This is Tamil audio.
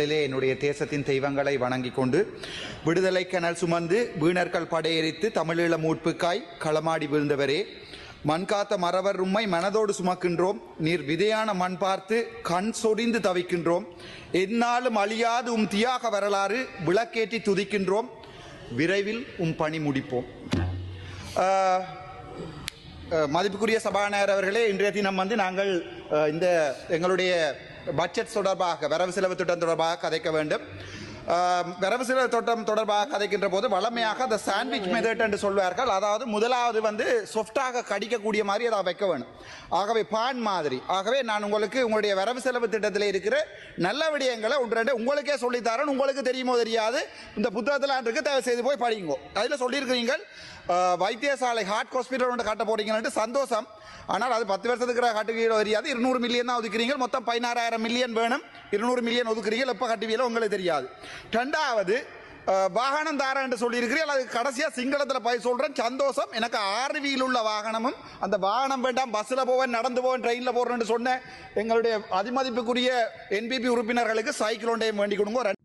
என்னுடைய தேசத்தின் தெய்வங்களை வணங்கிக் கொண்டு விடுதலை கனல் சுமந்து வீணர்கள் படையெறித்து தமிழீழ மூட்புக்காய் களமாடி விழுந்தவரே. மண்காத்த மறவர் உம்மை மனதோடு சுமக்கின்றோம். நீர் விதையான மண் பார்த்து கண் சொரிந்து தவிக்கின்றோம். எந்நாளும் அழியாது உம் தியாக வரலாறு விளக்கேற்றி துதிக்கின்றோம். விரைவில் உம் பணி முடிப்போம். மதிப்புக்குரிய சபாநாயகர் அவர்களே இன்றைய தினம் வந்து நாங்கள் இந்த எங்களுடைய பட்ஜெட் தொடர்பாக வரவு செலவு திட்டம் தொடர்பாக கதைக்க வேண்டும். வரவு செலவு திட்டம் தொடர்பாக கதைக்கின்ற போது வளமையாக அந்த சாண்ட்விச் மெத்தட் என்று சொல்வார்கள். அதாவது முதலாவது வந்து சொஃப்டாக கடிக்கக்கூடிய மாதிரி அதை வைக்க வேணும். ஆகவே பான் மாதிரி. ஆகவே நான் உங்களுக்கு உங்களுடைய வரவு செலவு திட்டத்தில் இருக்கிற நல்ல விடயங்களை ஒன்று ரெண்டு உங்களுக்கே சொல்லித்தரேன். உங்களுக்கு தெரியுமோ தெரியாது. இந்த புத்தகத்தில் இருக்கு தயவு செய்து போய் படிங்கோ. அதில் சொல்லியிருக்கிறீங்க. வைத்தியசாலை ஹார்ட் ஹாஸ்பிட்டல் ஒன்று கட்ட போறீங்கன்னு சந்தோஷம். ஆனால் அது பத்து வருஷத்துக்கு கட்டுவீங்களோ தெரியாது. இருநூறு மில்லியன் தான் ஒதுக்குறீங்க. மொத்தம் பதினாறாயிரம் மில்லியன் வேணும். இருநூறு மில்லியன் ஒதுக்குறீங்க எப்போ கட்டுவீங்களோ உங்களுக்கு தெரியாது. ரெண்டாவது வாகனம் தாரேன் என்று சொல்லியிருக்கிறீர்கள். அது கடைசியாக சிங்களத்தில் போய் சொல்கிறேன் சந்தோஷம். எனக்கு ஆர்வியில் உள்ள வாகனமும் அந்த வாகனம் வேண்டாம் பஸ்ஸில் போவேன் நடந்து போவேன் ட்ரெயினில் போகிறேன்னு சொன்னேன் எங்களுடைய அதிமதிப்புக்குரிய என்பிபி உறுப்பினர்களுக்கு சைக்கிள் ஒன்றையும் வேண்டிக் கொடுங்க.